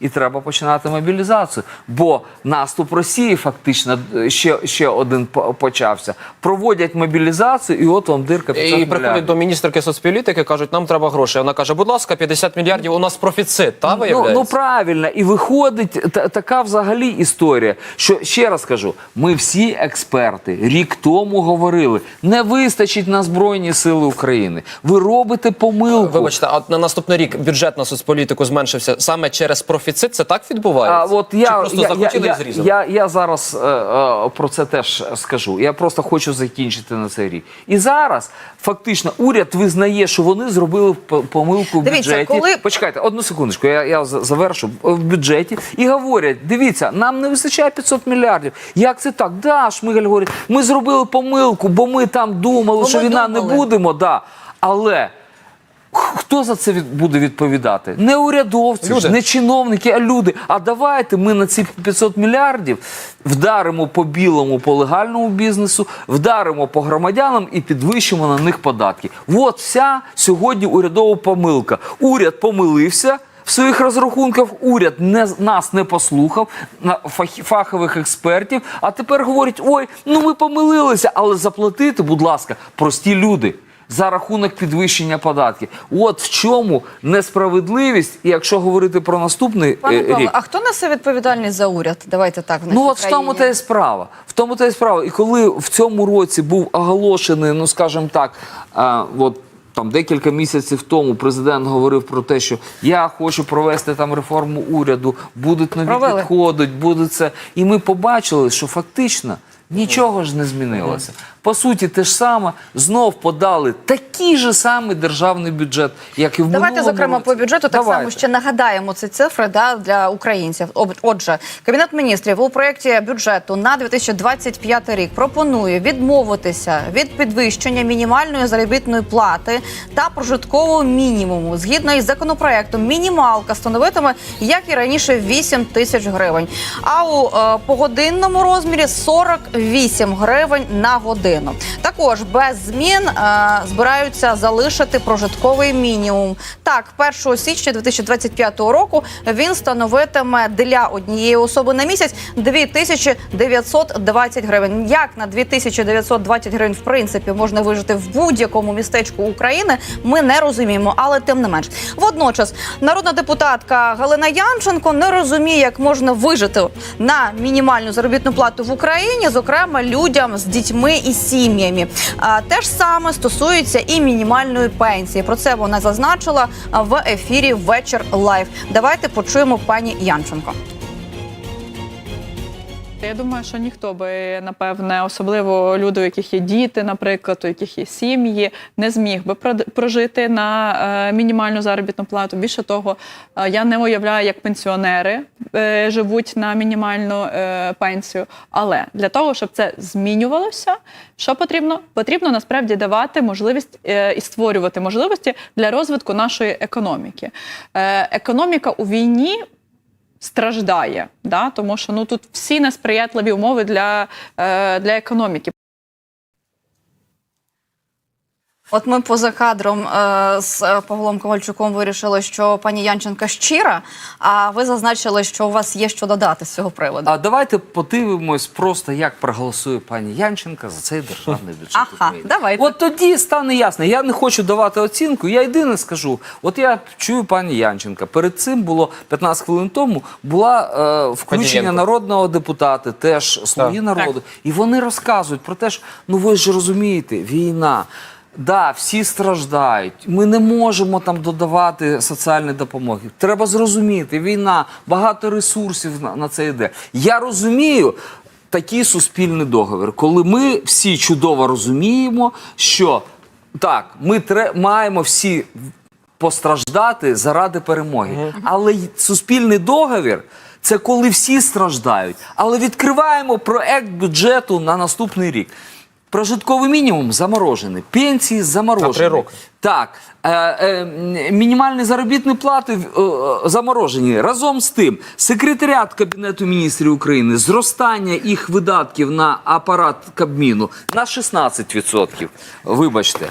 і треба починати мобілізацію. Бо наступ Росії фактично е, ще, ще один почався. Проводять мобілізацію, і от вам дирка 500 І приходять до міністерки соцполітики, кажуть, нам треба гроші. Вона каже, будь ласка, 50 мільярдів у нас профіцит, та Ну, виявляється? ну правильно, і виходить та, така взагалі історія. Що ще раз кажу, ми всі експерти рік тому говорили: не вистачить на збройні сили України. Ви робите помилку. Вибачте, а на наступний рік бюджет на соцполітику зменшився саме через профіцит? Це так відбувається? А от Чи я, просто я, захотіли я, і зрізали? я, я зараз е, е, про це теж скажу. Я просто хочу закінчити на цей рік. І зараз фактично уряд визнає, що вони зробили по- помилку в Дивіться, бюджеті. коли- Почекайте, одну секундочку, я, я за- завершу в бюджеті і говорять: дивіться, нам не вистачає 500 мільярдів. Як це так? Да, Шмигаль говорить, ми зробили помилку, бо ми там думали, Бо що війна не будемо. Да. Але. Хто за це від- буде відповідати? Не урядовці, Люди. не чиновники, а люди. А давайте ми на ці 500 мільярдів вдаримо по білому, по легальному бізнесу, вдаримо по громадянам і підвищимо на них податки. От вся сьогодні урядова помилка. Уряд помилився. В своїх розрахунках уряд не, нас не послухав на фах- фахових експертів. А тепер говорять: ой, ну ми помилилися, але заплатити, будь ласка, прості люди за рахунок підвищення податків. От в чому несправедливість, і якщо говорити про наступний Пане е, Павло, рік. а хто несе відповідальність за уряд? Давайте так в Ну от в тому та і справа. В тому та і справа. І коли в цьому році був оголошений, ну скажімо так, а, от. Там декілька місяців тому президент говорив про те, що я хочу провести там реформу уряду, будуть нові Провели. підходи, буде це. І ми побачили, що фактично нічого ж не змінилося. По суті, те ж саме знов подали такий же самий державний бюджет, як і в Давайте, зокрема, році. по бюджету так само ще нагадаємо ці цифри да, для українців. Отже, Кабінет міністрів у проєкті бюджету на 2025 рік пропонує відмовитися від підвищення мінімальної заробітної плати та прожиткового мінімуму. Згідно із законопроектом, мінімалка становитиме, як і раніше, 8 тисяч гривень. А у е, погодинному розмірі 48 гривень на годину. Також без змін е, збираються залишити прожитковий мінімум. Так, 1 січня 2025 року він становитиме для однієї особи на місяць 2920 гривень. Як на 2920 гривень, в принципі, можна вижити в будь-якому містечку України, ми не розуміємо, але тим не менш. Водночас, народна депутатка Галина Янченко не розуміє, як можна вижити на мінімальну заробітну плату в Україні, зокрема людям з дітьми і сім'ями. Те ж саме стосується і мінімальної пенсії. Про це вона зазначила в ефірі Вечір Лайв. Давайте почуємо пані Янченко. Я думаю, що ніхто би напевне, особливо люди, у яких є діти, наприклад, у яких є сім'ї, не зміг би прожити на е, мінімальну заробітну плату. Більше того, е, я не уявляю, як пенсіонери е, живуть на мінімальну пенсію. Але для того, щоб це змінювалося, що потрібно? Потрібно насправді давати можливість і створювати можливості для розвитку нашої економіки. Економіка у війні страждає, да? тому що ну тут всі несприятливі умови для, е, для економіки. От ми поза кадром е, з е, Павлом Ковальчуком вирішили, що пані Янченка щира. А ви зазначили, що у вас є що додати з цього приводу. А давайте подивимось просто, як проголосує пані Янченка за цей державний бюджет. Ага, України. давайте. От тоді стане ясно. Я не хочу давати оцінку. Я єдине скажу. От я чую пані Янченка. Перед цим було 15 хвилин тому була е, включення народного депутата, теж слуги Так. народу, і вони розказують про те, що ну ви ж розумієте, війна. Да, всі страждають. Ми не можемо там додавати соціальної допомоги. Треба зрозуміти, війна, багато ресурсів на, на це йде. Я розумію такий суспільний договір, коли ми всі чудово розуміємо, що так, ми тре, маємо всі постраждати заради перемоги. Але суспільний договір це коли всі страждають. Але відкриваємо проект бюджету на наступний рік. Прожитковий мінімум заморожений, пенсії заморожені. На три роки. Так, е, е, мінімальні заробітні плати е, заморожені. Разом з тим, секретаріат Кабінету міністрів України, зростання їх видатків на апарат Кабміну на 16%. Вибачте.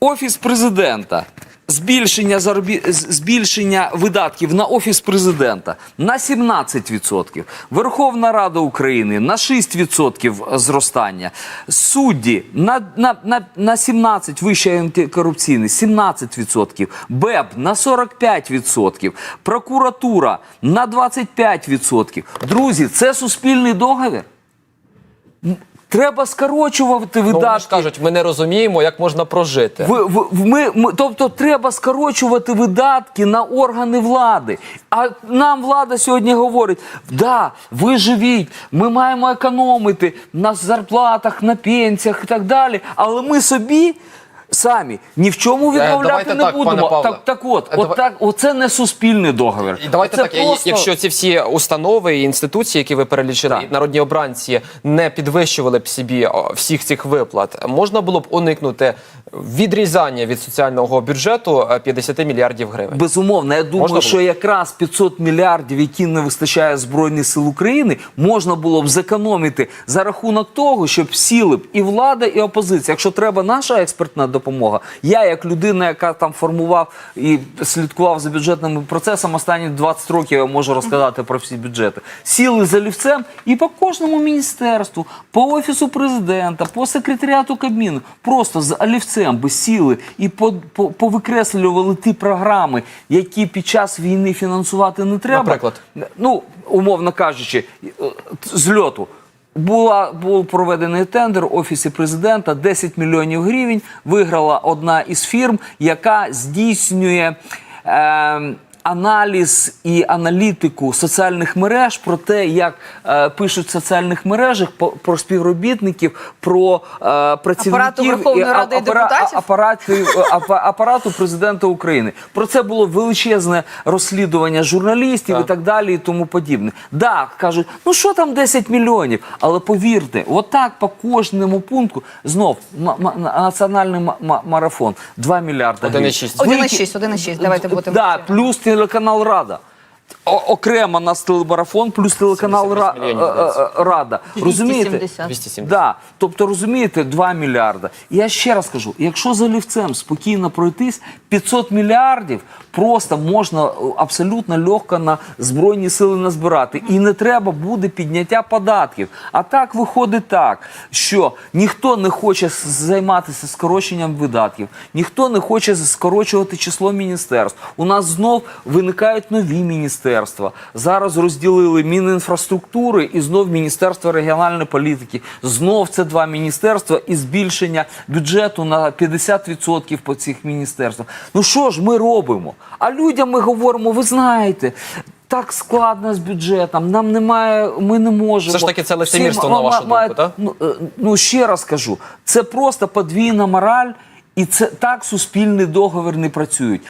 Офіс президента збільшення заробі... збільшення видатків на офіс президента на 17%, Верховна Рада України на 6% зростання, судді на, на, на, на 17% вищий антикорупційний 17%, БЕП на 45%, прокуратура на 25%. Друзі, це суспільний договір. Треба скорочувати Ну, вони видатки. ж кажуть, ми не розуміємо, як можна прожити. Ви, в ми, ми, тобто треба скорочувати видатки на органи влади. А нам влада сьогодні говорить: да, ви живіть, ми маємо економити на зарплатах, на пенсіях і так далі. Але ми собі. Самі ні в чому відмовляти давайте не так, будемо. Так, так от, Е, от давай- так, оце не суспільний договір. І давайте Це так, просто- якщо ці всі установи і інституції, які ви перелічили, Так. народні обранці не підвищували б собі всіх цих виплат, можна було б уникнути відрізання від соціального бюджету е, 50 мільярдів гривень. Безумовно, я думаю, Можна було? що якраз 500 мільярдів, які не вистачає Збройних сил України, можна було б зекономити за рахунок того, щоб сіли б і влада, і опозиція. Якщо треба наша експертна допомога, я як людина, яка там формував і слідкував за бюджетними процесами останні 20 років, я можу розказати про всі бюджети. Сіли за олівцем і по кожному міністерству, по офісу президента, по секретаріату Кабміну, просто з олівцем би сіли і по, по, повикреслювали ті програми, які під час війни фінансувати не треба. Наприклад? Ну, умовно кажучи, е, з льоту. Була, був проведений тендер в офісі президента 10 мільйонів гривень. Виграла одна із фірм, яка здійснює е, аналіз і аналітику соціальних мереж про те, як е, пишуть в соціальних мережах по- про співробітників, про е, працівників Верховної і Ради і апара- депутатів? апарату, апа- апарату президента України. Про це було величезне розслідування журналістів Так. і так далі, і тому подібне. Да, кажуть, ну що там 10 мільйонів? Але повірте, отак по кожному пункту знов ма- ма- національний ма- ма- марафон 2 мільярди. 1,6. гривень. 1,6, 1,6, давайте будемо Да, плюс телеканал Рада. Окремо нас телемарафон, плюс телеканал Ра- е, е, е, Рада. Розумієте? 270. 270. Да. Тобто, розумієте, 2 мільярда. Я ще раз кажу: якщо за олівцем спокійно пройтись, 500 мільярдів просто можна абсолютно легко на збройні сили назбирати. І не треба буде підняття податків. А так виходить так, що ніхто не хоче займатися скороченням видатків, ніхто не хоче скорочувати число міністерств. У нас знов виникають нові міністерства. Зараз розділили Мінінфраструктури і знов Міністерство регіональної політики. Знов це два міністерства і збільшення бюджету на 50% по цих міністерствах. Ну що ж ми робимо? А людям ми говоримо, ви знаєте. Так складно з бюджетом, нам немає, ми не можемо. Все ж таки це лицемірство, Всі на вашу ма- ма- думку, так? Ну, е, ну ще раз кажу, це просто подвійна мораль, і це так суспільний договір не працюють.